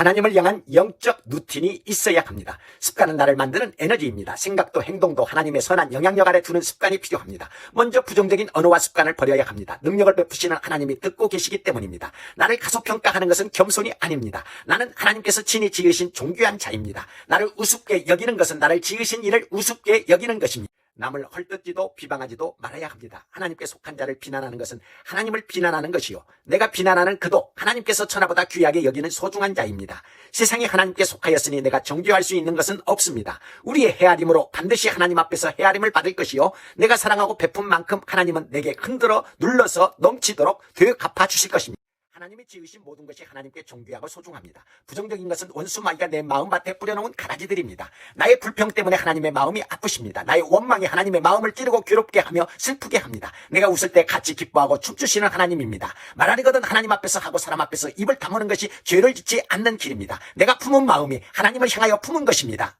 하나님을 향한 영적 루틴이 있어야 합니다. 습관은 나를 만드는 에너지입니다. 생각도 행동도 하나님의 선한 영향력 아래 두는 습관이 필요합니다. 먼저 부정적인 언어와 습관을 버려야 합니다. 능력을 베푸시는 하나님이 듣고 계시기 때문입니다. 나를 가소평가하는 것은 겸손이 아닙니다. 나는 하나님께서 친히 지으신 존귀한 자입니다. 나를 우습게 여기는 것은 나를 지으신 이를 우습게 여기는 것입니다. 남을 헐뜯지도 비방하지도 말아야 합니다. 하나님께 속한 자를 비난하는 것은 하나님을 비난하는 것이요. 내가 비난하는 그도 하나님께서 천하보다 귀하게 여기는 소중한 자입니다. 세상이 하나님께 속하였으니 내가 정죄할 수 있는 것은 없습니다. 우리의 헤아림으로 반드시 하나님 앞에서 헤아림을 받을 것이요. 내가 사랑하고 베푼 만큼 하나님은 내게 흔들어 눌러서 넘치도록 되어 갚아 주실 것입니다. 하나님이 지으신 모든 것이 하나님께 존귀하고 소중합니다. 부정적인 것은 원수마귀가 내 마음밭에 뿌려놓은 가라지들입니다. 나의 불평 때문에 하나님의 마음이 아프십니다. 나의 원망이 하나님의 마음을 찌르고 괴롭게 하며 슬프게 합니다. 내가 웃을 때 같이 기뻐하고 춤추시는 하나님입니다. 말하리거든 하나님 앞에서 하고 사람 앞에서 입을 다무는 것이 죄를 짓지 않는 길입니다. 내가 품은 마음이 하나님을 향하여 품은 것입니다.